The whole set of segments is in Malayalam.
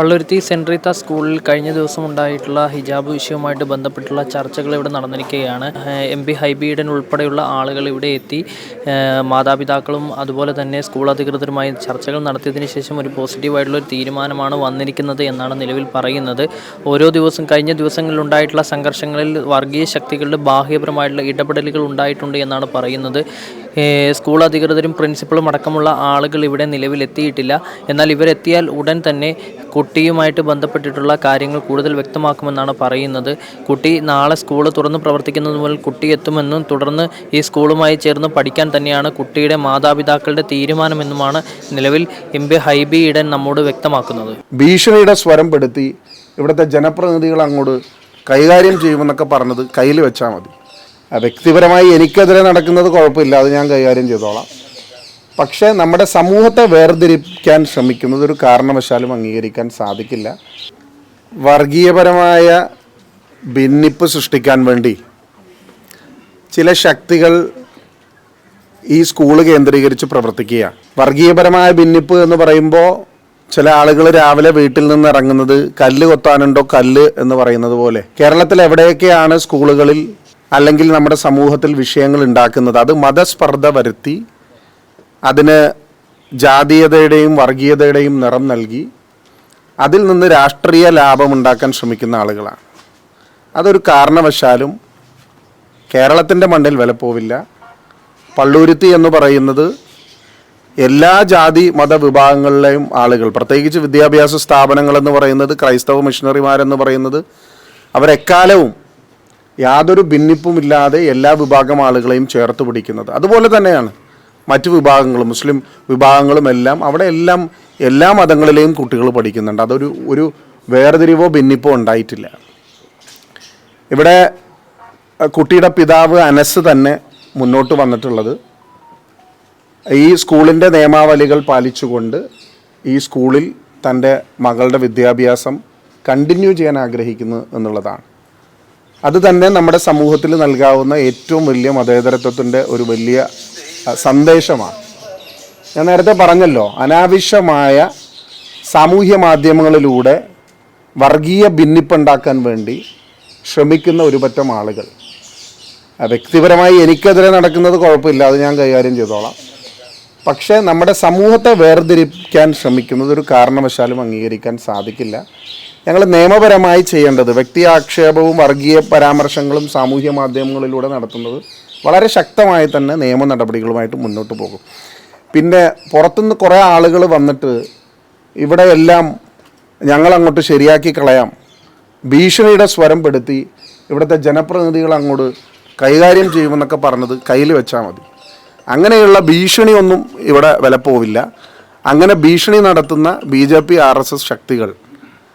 പള്ളുരുത്തി സെന്റ് റീത്ത സ്കൂളിൽ കഴിഞ്ഞ ദിവസം ഉണ്ടായിട്ടുള്ള ഹിജാബ് വിഷയവുമായിട്ട് ബന്ധപ്പെട്ടുള്ള ചർച്ചകൾ ഇവിടെ നടന്നിരിക്കുകയാണ്. എം പി ഹൈബീഡൻ ഉൾപ്പെടെയുള്ള ആളുകൾ ഇവിടെ എത്തി. മാതാപിതാക്കളും അതുപോലെ തന്നെ സ്കൂൾ അധികൃതരുമായി ചർച്ചകൾ നടത്തിയതിന് ശേഷം ഒരു പോസിറ്റീവായിട്ടുള്ള ഒരു തീരുമാനമാണ് വന്നിരിക്കുന്നത് എന്നാണ് നിലവിൽ പറയുന്നത്. ഓരോ ദിവസം കഴിഞ്ഞ ദിവസങ്ങളിൽ ഉണ്ടായിട്ടുള്ള സംഘർഷങ്ങളിൽ വർഗീയ ശക്തികളുടെ ബാഹ്യപരമായിട്ടുള്ള ഇടപെടലുകൾ ഉണ്ടായിട്ടുണ്ട് എന്നാണ് പറയുന്നത്. സ്കൂൾ അധികൃതരും പ്രിൻസിപ്പളും അടക്കമുള്ള ആളുകൾ ഇവിടെ നിലവിലെത്തിയിട്ടില്ല. എന്നാൽ ഇവരെത്തിയാൽ ഉടൻ തന്നെ കുട്ടിയുമായിട്ട് ബന്ധപ്പെട്ടിട്ടുള്ള കാര്യങ്ങൾ കൂടുതൽ വ്യക്തമാക്കുമെന്നാണ് പറയുന്നത്. കുട്ടി നാളെ സ്കൂൾ തുറന്ന് പ്രവർത്തിക്കുന്നത് മുതൽ കുട്ടി എത്തുമെന്നും തുടർന്ന് ഈ സ്കൂളുമായി ചേർന്ന് പഠിക്കാൻ തന്നെയാണ് കുട്ടിയുടെ മാതാപിതാക്കളുടെ തീരുമാനമെന്നുമാണ് നിലവിൽ എം പി ഹൈബി ഇടൻ നമ്മോട് വ്യക്തമാക്കുന്നത്. ഭീഷണിയുടെ സ്വരം പെടുത്തി ഇവിടുത്തെ ജനപ്രതിനിധികൾ അങ്ങോട്ട് കൈകാര്യം ചെയ്യുമെന്നൊക്കെ പറഞ്ഞത് കയ്യിൽ വെച്ചാൽ മതി. വ്യക്തിപരമായി എനിക്കെതിരെ നടക്കുന്നത് കുഴപ്പമില്ല അത് ഞാൻ കൈകാര്യം ചെയ്തോളാം. പക്ഷേ നമ്മുടെ സമൂഹത്തെ വേർതിരിക്കാൻ ശ്രമിക്കുന്നത് ഒരു കാരണവശാലും അംഗീകരിക്കാൻ സാധിക്കില്ല. വർഗീയപരമായ ഭിന്നിപ്പ് സൃഷ്ടിക്കാൻ വേണ്ടി ചില ശക്തികൾ ഈ സ്കൂൾ കേന്ദ്രീകരിച്ച് പ്രവർത്തിക്കുകയാണ്. വർഗീയപരമായ ഭിന്നിപ്പ് എന്ന് പറയുമ്പോൾ ചില ആളുകൾ രാവിലെ വീട്ടിൽ നിന്ന് ഇറങ്ങുന്നത് കല്ല് കൊത്താനുണ്ടോ കല്ല് എന്ന് പറയുന്നത് പോലെ. കേരളത്തിൽ എവിടെയൊക്കെയാണ് സ്കൂളുകളിൽ അല്ലെങ്കിൽ നമ്മുടെ സമൂഹത്തിൽ വിഷയങ്ങൾ ഉണ്ടാക്കുന്നത്? അത് മതസ്പർദ്ധ വരുത്തി അതിന് ജാതീയതയുടെയും വർഗീയതയുടെയും നിറം നൽകി അതിൽ നിന്ന് രാഷ്ട്രീയ ലാഭമുണ്ടാക്കാൻ ശ്രമിക്കുന്ന ആളുകളാണ്. അതൊരു കാരണവശാലും കേരളത്തിന്റെ മണ്ണിൽ വിലപ്പോവില്ല. പള്ളൂരുത്തി എന്ന് പറയുന്നത് എല്ലാ ജാതി മതവിഭാഗങ്ങളിലെയും ആളുകൾ പ്രത്യേകിച്ച് വിദ്യാഭ്യാസ സ്ഥാപനങ്ങളെന്ന് പറയുന്നത് ക്രൈസ്തവ മിഷണറിമാരെന്ന് പറയുന്നത് അവരെക്കാലവും യാതൊരു ഭിന്നിപ്പുമില്ലാതെ എല്ലാ വിഭാഗം ആളുകളെയും ചേർത്ത് പിടിക്കുന്നത്. അതുപോലെ തന്നെയാണ് മറ്റു വിഭാഗങ്ങളും മുസ്ലിം വിഭാഗങ്ങളും എല്ലാം അവിടെ എല്ലാം എല്ലാ മതങ്ങളിലെയും കുട്ടികൾ പഠിക്കുന്നുണ്ട്. അതൊരു ഒരു വേർതിരിവോ ഭിന്നിപ്പോ ഉണ്ടായിട്ടില്ല. ഇവിടെ കുട്ടിയുടെ പിതാവ് അനസ് തന്നെ മുന്നോട്ട് വന്നിട്ടുള്ളത്. ഈ സ്കൂളിന്റെ നിയമാവലികൾ പാലിച്ചുകൊണ്ട് ഈ സ്കൂളിൽ തന്റെ മകളുടെ വിദ്യാഭ്യാസം കണ്ടിന്യൂ ചെയ്യാൻ ആഗ്രഹിക്കുന്നു എന്നുള്ളതാണ്. അത് തന്നെ നമ്മുടെ സമൂഹത്തിൽ നൽകാവുന്ന ഏറ്റവും വലിയ മതേതരത്വത്തിന്റെ ഒരു വലിയ സന്ദേശമാണ്. ഞാൻ നേരത്തെ പറഞ്ഞല്ലോ അനാവശ്യമായ സാമൂഹ്യ മാധ്യമങ്ങളിലൂടെ വർഗീയ ഭിന്നിപ്പുണ്ടാക്കാൻ വേണ്ടി ശ്രമിക്കുന്ന ഒരുപറ്റം ആളുകൾ. വ്യക്തിപരമായി എനിക്കെതിരെ നടക്കുന്നത് കുഴപ്പമില്ല അത് ഞാൻ കൈകാര്യം ചെയ്തോളാം. പക്ഷേ നമ്മുടെ സമൂഹത്തെ വേർതിരിക്കാൻ ശ്രമിക്കുന്നത് ഒരു കാരണവശാലും അംഗീകരിക്കാൻ സാധിക്കില്ല. ഞങ്ങൾ നിയമപരമായി ചെയ്യേണ്ടത് വ്യക്തി ആക്ഷേപവും വർഗീയ പരാമർശങ്ങളും സാമൂഹ്യ മാധ്യമങ്ങളിലൂടെ നടത്തുന്നത് വളരെ ശക്തമായി തന്നെ നിയമ നടപടികളുമായിട്ട് മുന്നോട്ട് പോകും. പിന്നെ പുറത്തുനിന്ന് കുറേ ആളുകൾ വന്നിട്ട് ഇവിടെ എല്ലാം ഞങ്ങളങ്ങോട്ട് ശരിയാക്കി കളയാം. ഭീഷണിയുടെ സ്വരം പെടുത്തി ഇവിടുത്തെ ജനപ്രതിനിധികൾ അങ്ങോട്ട് കൈകാര്യം ചെയ്യുമെന്നൊക്കെ പറഞ്ഞത് കയ്യിൽ വെച്ചാൽ മതി. അങ്ങനെയുള്ള ഭീഷണിയൊന്നും ഇവിടെ വിലപ്പോവില്ല. അങ്ങനെ ഭീഷണി നടത്തുന്ന B J P R S S ശക്തികൾ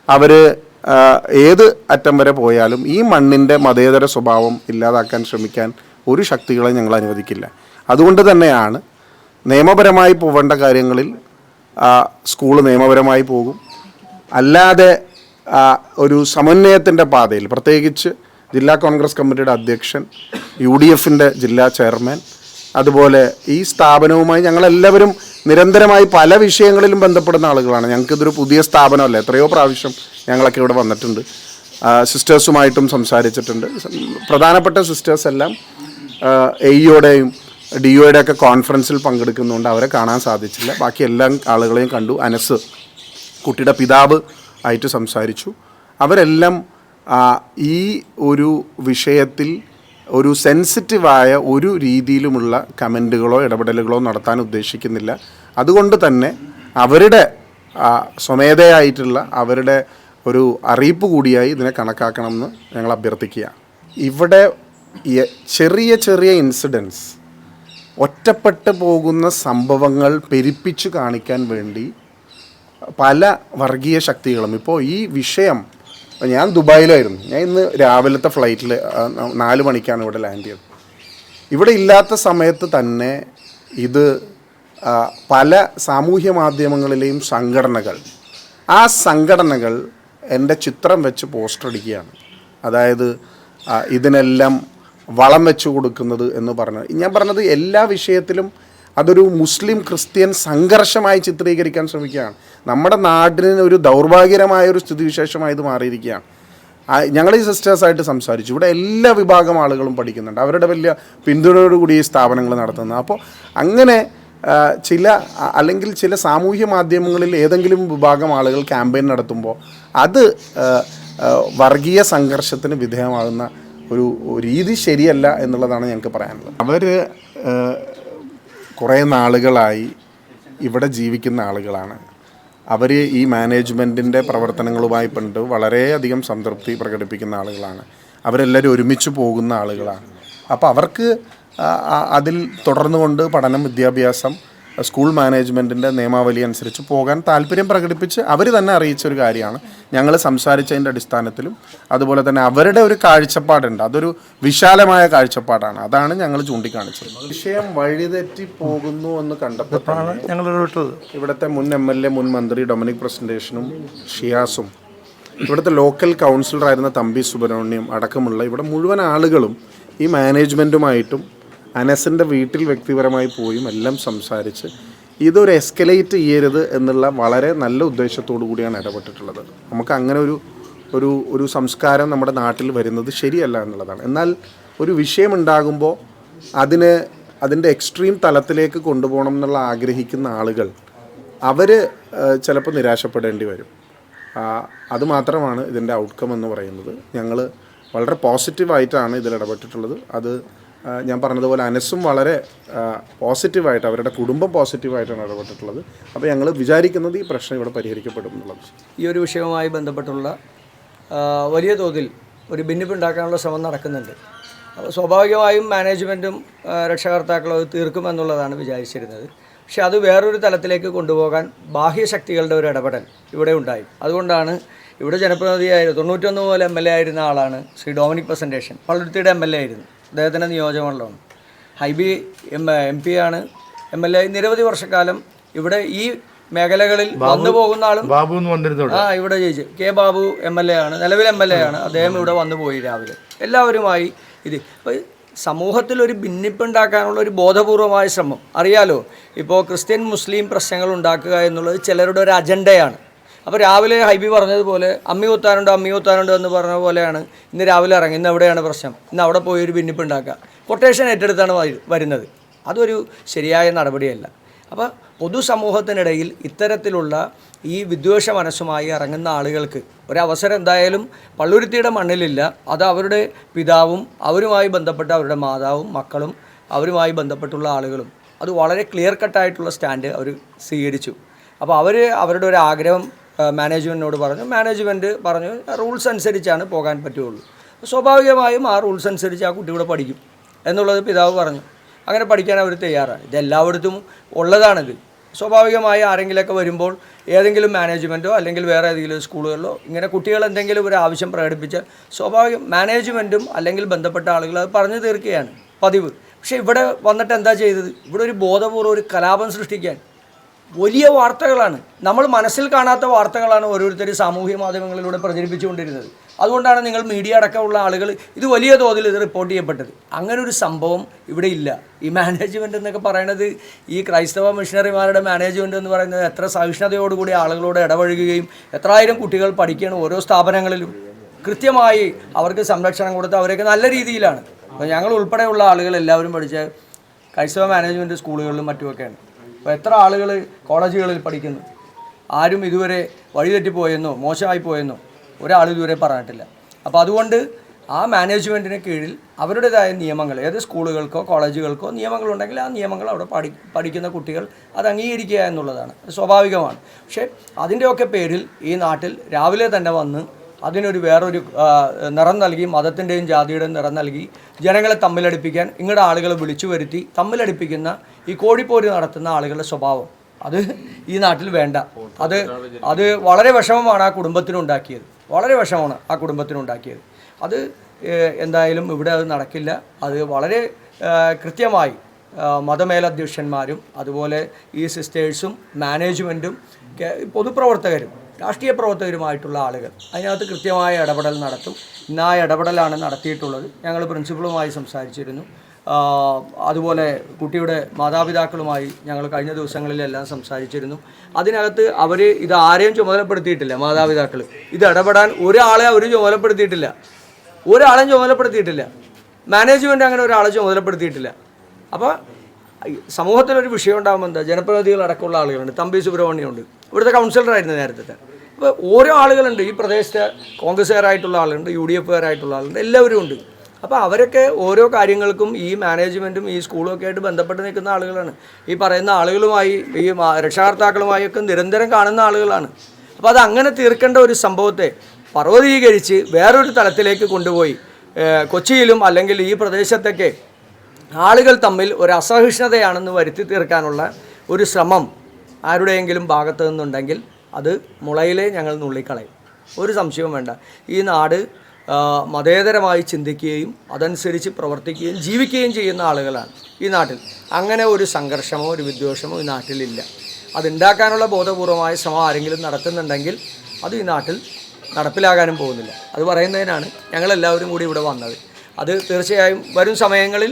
അവർ ഏത് അറ്റം വരെ പോയാലും ഈ മണ്ണിന്റെ മതേതര സ്വഭാവം ഇല്ലാതാക്കാൻ ശ്രമിക്കാൻ ഒരു ശക്തികളെ ഞങ്ങൾ അനുവദിക്കില്ല. അതുകൊണ്ട് തന്നെയാണ് നിയമപരമായി പോവേണ്ട കാര്യങ്ങളിൽ സ്കൂൾ നിയമപരമായി പോകും. അല്ലാതെ ഒരു സമന്വയത്തിന്റെ പാതയിൽ പ്രത്യേകിച്ച് ജില്ലാ കോൺഗ്രസ് കമ്മിറ്റിയുടെ അധ്യക്ഷൻ യു ഡി എഫിന്റെ ജില്ലാ ചെയർമാൻ അതുപോലെ ഈ സ്ഥാപനവുമായി ഞങ്ങളെല്ലാവരും നിരന്തരമായി പല വിഷയങ്ങളിലും ബന്ധപ്പെടുന്ന ആളുകളാണ്. ഞങ്ങൾക്കിതൊരു പുതിയ സ്ഥാപനമല്ല. എത്രയോ പ്രാവശ്യം ഞങ്ങളൊക്കെ ഇവിടെ വന്നിട്ടുണ്ട്. സിസ്റ്റേഴ്സുമായിട്ടും സംസാരിച്ചിട്ടുണ്ട്. പ്രധാനപ്പെട്ട സിസ്റ്റേഴ്സ് എല്ലാം എയ്യോടെയും ഡി ഒയുടെ ഒക്കെ കോൺഫറൻസിൽ പങ്കെടുക്കുന്നുണ്ട് അവരെ കാണാൻ സാധിച്ചില്ല. ബാക്കി എല്ലാ ആളുകളെയും കണ്ടു. അനസ് കുട്ടിയുടെ പിതാവ് ആയിട്ട് സംസാരിച്ചു. അവരെല്ലാം ഈ ഒരു വിഷയത്തിൽ ഒരു സെൻസിറ്റീവായ ഒരു രീതിയിലുമുള്ള കമന്റുകളോ ഇടപെടലുകളോ നടത്താൻ ഉദ്ദേശിക്കുന്നില്ല. അതുകൊണ്ട് തന്നെ അവരുടെ സ്വമേധയായിട്ടുള്ള അവരുടെ ഒരു അറിയിപ്പ് കൂടിയായി ഇതിനെ കണക്കാക്കണമെന്ന് ഞങ്ങൾ അഭ്യർത്ഥിക്കുക ഇവിടെ ചെറിയ ചെറിയ ഇൻസിഡൻസ് ഒറ്റപ്പെട്ട് പോകുന്ന സംഭവങ്ങൾ പെരുപ്പിച്ചു കാണിക്കാൻ വേണ്ടി പല വർഗീയ ശക്തികളും. ഇപ്പോൾ ഈ വിഷയം ഞാൻ ദുബായിലായിരുന്നു. ഞാൻ ഇന്ന് രാവിലത്തെ ഫ്ലൈറ്റിൽ നാല് മണിക്കാണ് ഇവിടെ ലാൻഡ് ചെയ്തത്. ഇവിടെ ഇല്ലാത്ത സമയത്ത് തന്നെ ഇത് പല സാമൂഹ്യ മാധ്യമങ്ങളിലെയും സംഘടനകൾ ആ സംഘടനകൾ എന്റെ ചിത്രം വെച്ച് പോസ്റ്റർ അടിക്കുകയാണ് അതായത് ഇതിനെല്ലാം വളം വെച്ചു കൊടുക്കുന്നത് എന്ന് പറഞ്ഞത് ഞാൻ പറഞ്ഞത് എല്ലാ വിഷയത്തിലും അതൊരു മുസ്ലിം ക്രിസ്ത്യൻ സംഘർഷമായി ചിത്രീകരിക്കാൻ ശ്രമിക്കുകയാണ്. നമ്മുടെ നാടിന് ഒരു ദൗർഭാഗ്യകരമായ ഒരു സ്ഥിതിവിശേഷമായി ഇത് മാറിയിരിക്കുകയാണ്. ഞങ്ങൾ ഈ സിസ്റ്റേഴ്സായിട്ട് സംസാരിച്ചു. ഇവിടെ എല്ലാ വിഭാഗം ആളുകളും പഠിക്കുന്നുണ്ട്. അവരുടെ വലിയ പിന്തുണയോടുകൂടി ഈ സ്ഥാപനങ്ങൾ നടത്തുന്നത്. അപ്പോൾ അങ്ങനെ ചില അല്ലെങ്കിൽ ചില സാമൂഹ്യ മാധ്യമങ്ങളിൽ ഏതെങ്കിലും വിഭാഗം ആളുകൾ ക്യാമ്പയിൻ നടത്തുമ്പോൾ അത് വർഗീയ സംഘർഷത്തിന് വിധേയമാകുന്ന ഒരു രീതി ശരിയല്ല എന്നുള്ളതാണ് ഞങ്ങൾക്ക് പറയാനുള്ളത്. അവർ കുറേ നാളുകളായി ഇവിടെ ജീവിക്കുന്ന ആളുകളാണ്. അവർ ഈ മാനേജ്മെന്റിന്റെ പ്രവർത്തനങ്ങളുമായി പണ്ട് വളരെയധികം സംതൃപ്തി പ്രകടിപ്പിക്കുന്ന ആളുകളാണ്. അവരെല്ലാവരും ഒരുമിച്ച് പോകുന്ന ആളുകളാണ്. അപ്പോൾ അവർക്ക് അതിൽ തുടർന്നുകൊണ്ട് പഠനം വിദ്യാഭ്യാസം സ്കൂൾ മാനേജ്മെന്റിന്റെ നിയമാവലി അനുസരിച്ച് പോകാൻ താല്പര്യം പ്രകടിപ്പിച്ച് അവർ തന്നെ അറിയിച്ച ഒരു കാര്യമാണ്. ഞങ്ങൾ സംസാരിച്ചതിന്റെ അടിസ്ഥാനത്തിലും അതുപോലെ തന്നെ അവരുടെ ഒരു കാഴ്ചപ്പാടുണ്ട്. അതൊരു വിശാലമായ കാഴ്ചപ്പാടാണ്. അതാണ് ഞങ്ങൾ ചൂണ്ടിക്കാണിച്ചത്. വിഷയം വഴിതെറ്റി പോകുന്നു എന്ന് കണ്ടപ്പോഴാണ് ഞങ്ങൾ ഇവിടുത്തെ മുൻ എം എൽ എ മുൻ മന്ത്രി ഡൊമിനിക് പ്രസന്റേഷനും ഷിയാസും ഇവിടുത്തെ ലോക്കൽ കൗൺസിലറായിരുന്ന തമ്പി സുബ്രഹ്മണ്യം അടക്കമുള്ള ഇവിടെ മുഴുവൻ ആളുകളും ഈ മാനേജ്മെന്റുമായിട്ടും അനസിന്റെ വീട്ടിൽ വ്യക്തിപരമായി പോയും എല്ലാം സംസാരിച്ച് ഇതൊരു എസ്കലേറ്റ് ചെയ്യരുത് എന്നുള്ള വളരെ നല്ല ഉദ്ദേശത്തോടു കൂടിയാണ് ഇടപെട്ടിട്ടുള്ളത്. നമുക്ക് അങ്ങനെ ഒരു ഒരു ഒരു സംസ്കാരം നമ്മുടെ നാട്ടിൽ വരുന്നത് ശരിയല്ല എന്നുള്ളതാണ്. എന്നാൽ ഒരു വിഷയം ഉണ്ടാകുമ്പോൾ അതിന് അതിന്റെ എക്സ്ട്രീം തലത്തിലേക്ക് കൊണ്ടുപോകണം എന്നുള്ള ആഗ്രഹിക്കുന്ന ആളുകൾ അവർ ചിലപ്പോൾ നിരാശപ്പെടേണ്ടി വരും. അതുമാത്രമാണ് അത് മാത്രമാണ് ഇതിന്റെ ഔട്ട്കം എന്ന് പറയുന്നത്. ഞങ്ങൾ വളരെ പോസിറ്റീവായിട്ടാണ് ഇതിൽ ഇടപെട്ടിട്ടുള്ളത്. അത് ഞാൻ പറഞ്ഞതുപോലെ അനസും വളരെ പോസിറ്റീവായിട്ട് അവരുടെ കുടുംബം പോസിറ്റീവായിട്ടാണ് ഇടപെട്ടിട്ടുള്ളത്. അപ്പോൾ ഞങ്ങൾ വിചാരിക്കുന്നത് ഈ പ്രശ്നം ഇവിടെ പരിഹരിക്കപ്പെടും എന്നുള്ളത്. ഈ ഒരു വിഷയവുമായി ബന്ധപ്പെട്ടുള്ള വലിയ തോതിൽ ഒരു ഭിന്നിപ്പുണ്ടാക്കാനുള്ള ശ്രമം നടക്കുന്നുണ്ട്. സ്വാഭാവികമായും മാനേജ്മെന്റും രക്ഷകർത്താക്കളും അത് തീർക്കുമെന്നുള്ളതാണ് വിചാരിച്ചിരുന്നത്. പക്ഷെ അത് വേറൊരു തലത്തിലേക്ക് കൊണ്ടുപോകാൻ ബാഹ്യ ശക്തികളുടെ ഒരു ഇടപെടൽ ഇവിടെ ഉണ്ടായി. അതുകൊണ്ടാണ് ഇവിടെ ജനപ്രതിനിധിയായ തൊണ്ണൂറ്റൊന്ന് പോലെ എം എൽ എ ആയിരുന്ന ആളാണ് ശ്രീ ഡൊമിനിക് പ്രസന്റേഷൻ പള്ളുരുത്തിയുടെ എം എൽ എ ആയിരുന്നു. അദ്ദേഹത്തിന്റെ നിയോജകമണ്ഡലമാണ്. ഹൈബി എം എം പി ആണ്. എം എൽ എ നിരവധി വർഷക്കാലം ഇവിടെ ഈ മേഖലകളിൽ വന്നു പോകുന്ന ആളും ബാബു ആ ഇവിടെ ജയിച്ചു. K Babu M L A ആണ്. നിലവിൽ എം എൽ എ ആണ്. അദ്ദേഹം ഇവിടെ വന്നു പോയി രാവിലെ. എല്ലാവരുമായി ഇത് സമൂഹത്തിൽ ഒരു ഭിന്നിപ്പുണ്ടാക്കാനുള്ള ഒരു ബോധപൂർവമായ ശ്രമം. അറിയാലോ ഇപ്പോൾ ക്രിസ്ത്യൻ മുസ്ലിം പ്രശ്നങ്ങൾ ഉണ്ടാക്കുക എന്നുള്ളത് ചിലരുടെ ഒരു അജണ്ടയാണ്. അപ്പോൾ രാവിലെ ഹൈബി പറഞ്ഞതുപോലെ അമ്മി കുത്താനുണ്ട് അമ്മി കുത്താനുണ്ട് എന്ന് പറഞ്ഞ പോലെയാണ് ഇന്ന് രാവിലെ ഇറങ്ങി ഇന്ന് എവിടെയാണ് പ്രശ്നം. ഇന്ന് അവിടെ പോയി ഒരു ഭിന്നിപ്പുണ്ടാക്കുക കൊട്ടേഷൻ ഏറ്റെടുത്താണ് വരുന്നത്. അതൊരു ശരിയായ നടപടിയല്ല. അപ്പോൾ പൊതുസമൂഹത്തിനിടയിൽ ഇത്തരത്തിലുള്ള ഈ വിദ്വേഷ മനസ്സുമായി ഇറങ്ങുന്ന ആളുകൾക്ക് ഒരവസരം എന്തായാലും പള്ളുരുത്തിയുടെ മണ്ണിലില്ല. അത് അവരുടെ പിതാവും അവരുമായി ബന്ധപ്പെട്ട അവരുടെ മാതാവും മക്കളും അവരുമായി ബന്ധപ്പെട്ടുള്ള ആളുകളും. അത് വളരെ ക്ലിയർ കട്ടായിട്ടുള്ള സ്റ്റാൻഡ് അവർ സ്വീകരിച്ചു. അപ്പോൾ അവർ അവരുടെ ഒരു ആഗ്രഹം മാനേജ്മെന്റിനോട് പറഞ്ഞു. മാനേജ്മെന്റ് പറഞ്ഞു റൂൾസ് അനുസരിച്ചാണ് പോകാൻ പറ്റുള്ളൂ സ്വാഭാവികമായും ആ റൂൾസ് അനുസരിച്ച് ആ കുട്ടികൂടെ പഠിക്കും എന്നുള്ളത് പിതാവ് പറഞ്ഞു. അങ്ങനെ പഠിക്കാൻ അവർ തയ്യാറാണ്. ഇതെല്ലായിടത്തും ഉള്ളതാണിത്. സ്വാഭാവികമായി ആരെങ്കിലുമൊക്കെ വരുമ്പോൾ ഏതെങ്കിലും മാനേജ്മെന്റോ അല്ലെങ്കിൽ വേറെ ഏതെങ്കിലും സ്കൂളുകളിലോ ഇങ്ങനെ കുട്ടികൾ എന്തെങ്കിലും ഒരു ആവശ്യം പ്രകടിപ്പിച്ചാൽ സ്വാഭാവികം മാനേജ്മെന്റും അല്ലെങ്കിൽ ബന്ധപ്പെട്ട ആളുകൾ അത് പറഞ്ഞു തീർക്കുകയാണ് പതിവ്. പക്ഷേ ഇവിടെ വന്നിട്ട് എന്താ ചെയ്തത്? ഇവിടെ ഒരു ബോധപൂർവം ഒരു കലാപം സൃഷ്ടിക്കാൻ വലിയ വാർത്തകളാണ്. നമ്മൾ മനസ്സിൽ കാണാത്ത വാർത്തകളാണ് ഓരോരുത്തർ സാമൂഹ്യ മാധ്യമങ്ങളിലൂടെ പ്രചരിപ്പിച്ചുകൊണ്ടിരുന്നത്. അതുകൊണ്ടാണ് നിങ്ങൾ മീഡിയ അടക്കമുള്ള ആളുകൾ ഇത് വലിയ തോതിൽ ഇത് റിപ്പോർട്ട് ചെയ്യപ്പെട്ടത്. അങ്ങനെ ഒരു സംഭവം ഇവിടെ ഇല്ല. ഈ മാനേജ്മെന്റ് എന്നൊക്കെ പറയുന്നത് ഈ ക്രൈസ്തവ മിഷണറിമാരുടെ മാനേജ്മെന്റ് എന്ന് പറയുന്നത് എത്ര സഹിഷ്ണുതയോടുകൂടി ആളുകളോട് ഇടപഴകുകയും എത്രായിരം കുട്ടികൾ പഠിക്കുകയാണ് ഓരോ സ്ഥാപനങ്ങളിലും. കൃത്യമായി അവർക്ക് സംരക്ഷണം കൊടുത്ത് അവരൊക്കെ നല്ല രീതിയിലാണ്. അപ്പോൾ ഞങ്ങൾ ഉൾപ്പെടെയുള്ള ആളുകൾ എല്ലാവരും പഠിച്ച ക്രൈസ്തവ മാനേജ്മെന്റ് സ്കൂളുകളിലും മറ്റുമൊക്കെയാണ്. അപ്പോൾ എത്ര ആളുകൾ കോളേജുകളിൽ പഠിക്കുന്നു? ആരും ഇതുവരെ വഴിതെറ്റിപ്പോയെന്നോ മോശമായി പോയെന്നോ ഒരാൾ ഇതുവരെ പറഞ്ഞിട്ടില്ല. അപ്പോൾ അതുകൊണ്ട് ആ മാനേജ്മെന്റിന് കീഴിൽ അവരുടേതായ നിയമങ്ങൾ ഏത് സ്കൂളുകൾക്കോ കോളേജുകൾക്കോ നിയമങ്ങളുണ്ടെങ്കിൽ ആ നിയമങ്ങൾ അവിടെ പഠി പഠിക്കുന്ന കുട്ടികൾ അത് അംഗീകരിക്കുക എന്നുള്ളതാണ്. സ്വാഭാവികമാണ്. പക്ഷേ അതിന്റെയൊക്കെ പേരിൽ ഈ നാട്ടിൽ രാവിലെ തന്നെ വന്ന് അതിനൊരു വേറൊരു നിറം നൽകി മതത്തിന്റെയും ജാതിയുടെയും നിറം നൽകി ജനങ്ങളെ തമ്മിലടിപ്പിക്കാൻ ഇങ്ങടെ ആളുകളെ വിളിച്ചു വരുത്തി തമ്മിലടിപ്പിക്കുന്ന ഈ കോഴിപ്പോര് നടത്തുന്ന ആളുകളുടെ സ്വഭാവം. അത് ഈ നാട്ടിൽ വേണ്ട. അത് അത് വളരെ വിഷമമാണ് ആ കുടുംബത്തിനുണ്ടാക്കിയത് വളരെ വിഷമമാണ് ആ കുടുംബത്തിനുണ്ടാക്കിയത് അത് എന്തായാലും ഇവിടെ അത് നടക്കില്ല. അത് വളരെ കൃത്യമായി മതമേലധ്യക്ഷന്മാരും അതുപോലെ ഈ സിസ്റ്റേഴ്സും മാനേജ്മെന്റും പൊതുപ്രവർത്തകരും രാഷ്ട്രീയ പ്രവർത്തകരുമായിട്ടുള്ള ആളുകൾ അതിനകത്ത് കൃത്യമായ ഇടപെടൽ നടത്തും. ഇന്ന് ആ ഇടപെടലാണ് നടത്തിയിട്ടുള്ളത്. ഞങ്ങൾ പ്രിൻസിപ്പളുമായി സംസാരിച്ചിരുന്നു. അതുപോലെ കുട്ടിയുടെ മാതാപിതാക്കളുമായി ഞങ്ങൾ കഴിഞ്ഞ ദിവസങ്ങളിലെല്ലാം സംസാരിച്ചിരുന്നു. അതിനകത്ത് അവർ ഇത് ആരെയും ചുമതലപ്പെടുത്തിയിട്ടില്ല മാതാപിതാക്കൾ ഇത് ഇടപെടാൻ ഒരാളെ അവർ ചുമതലപ്പെടുത്തിയിട്ടില്ല. ഒരാളെയും ചുമതലപ്പെടുത്തിയിട്ടില്ല. മാനേജ്മെന്റ് അങ്ങനെ ഒരാളെ ചുമതലപ്പെടുത്തിയിട്ടില്ല. അപ്പോൾ സമൂഹത്തിലൊരു വിഷയം ഉണ്ടാകുമ്പോൾ എന്താ? ജനപ്രതിനിധികളടക്കമുള്ള ആളുകളുണ്ട്. തമ്പി സുബ്രഹ്മണ്യമുണ്ട്. ഇവിടുത്തെ കൗൺസിലറായിരുന്നു നേരത്തെ. അപ്പോൾ ഓരോ ആളുകളുണ്ട്. ഈ പ്രദേശത്തെ കോൺഗ്രസ്സുകാരായിട്ടുള്ള ആളുണ്ട് യു ഡി എഫുകാരായിട്ടുള്ള ആളുണ്ട് എല്ലാവരും ഉണ്ട്. അപ്പോൾ അവരൊക്കെ ഓരോ കാര്യങ്ങൾക്കും ഈ മാനേജ്മെന്റും ഈ സ്കൂളും ഒക്കെ ആയിട്ട് ബന്ധപ്പെട്ട് നിൽക്കുന്ന ആളുകളാണ്. ഈ പറയുന്ന ആളുകളുമായി ഈ രക്ഷാകർത്താക്കളുമായി ഒക്കെ നിരന്തരം കാണുന്ന ആളുകളാണ്. അപ്പോൾ അത് അങ്ങനെ തീർക്കേണ്ട ഒരു സംഭവത്തെ പർവതീകരിച്ച് വേറൊരു തലത്തിലേക്ക് കൊണ്ടുപോയി. കൊച്ചിയിലും അല്ലെങ്കിൽ ഈ പ്രദേശത്തൊക്കെ ആളുകൾ തമ്മിൽ ഒരു അസഹിഷ്ണുതയാണെന്ന് വരുത്തി തീർക്കാനുള്ള ഒരു ശ്രമം ആരുടെയെങ്കിലും ഭാഗത്തു നിന്നുണ്ടെങ്കിൽ അത് മുളയിലെ ഞങ്ങൾ നുള്ളിക്കളയും. ഒരു സംശയവും വേണ്ട. ഈ നാട് മതേതരമായി ചിന്തിക്കുകയും അതനുസരിച്ച് പ്രവർത്തിക്കുകയും ജീവിക്കുകയും ചെയ്യുന്ന ആളുകളാണ് ഈ നാട്ടിൽ. അങ്ങനെ ഒരു സംഘർഷമോ ഒരു വിദ്വേഷമോ ഈ നാട്ടിലില്ല. അതുണ്ടാക്കാനുള്ള ബോധപൂർവമായ ശ്രമം ആരെങ്കിലും നടത്തുന്നുണ്ടെങ്കിൽ അത് ഈ നാട്ടിൽ നടപ്പിലാകാനും പോകുന്നില്ല. അത് പറയുന്നതിനാണ് ഞങ്ങളെല്ലാവരും കൂടി ഇവിടെ വന്നത്. അത് തീർച്ചയായും വരും സമയങ്ങളിൽ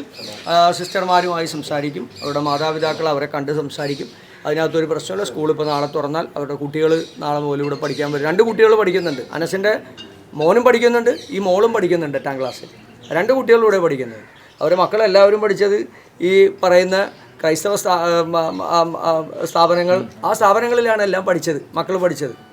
സിസ്റ്റർമാരുമായി സംസാരിക്കും. അവരുടെ മാതാപിതാക്കൾ അവരെ കണ്ട് സംസാരിക്കും. അതിനകത്തൊരു പ്രശ്നമില്ല സ്കൂൾ ഇപ്പോൾ നാളെ തുറന്നാൽ അവരുടെ കുട്ടികൾ നാളെ മുതൽ ഇവിടെ പഠിക്കാൻ വരും. രണ്ട് കുട്ടികൾ പഠിക്കുന്നുണ്ട്. അനസിന്റെ മോനും പഠിക്കുന്നുണ്ട്. ഈ മോളും പഠിക്കുന്നുണ്ട് എട്ടാം ക്ലാസ്സിൽ. രണ്ട് കുട്ടികളും ഇവിടെ പഠിക്കുന്നത്. അവരുടെ മക്കളെല്ലാവരും പഠിച്ചത് ഈ പറയുന്ന ക്രൈസ്തവ സ്ഥാപനങ്ങൾ ആ സ്ഥാപനങ്ങളിലാണ് എല്ലാം പഠിച്ചത് മക്കൾ പഠിച്ചത്.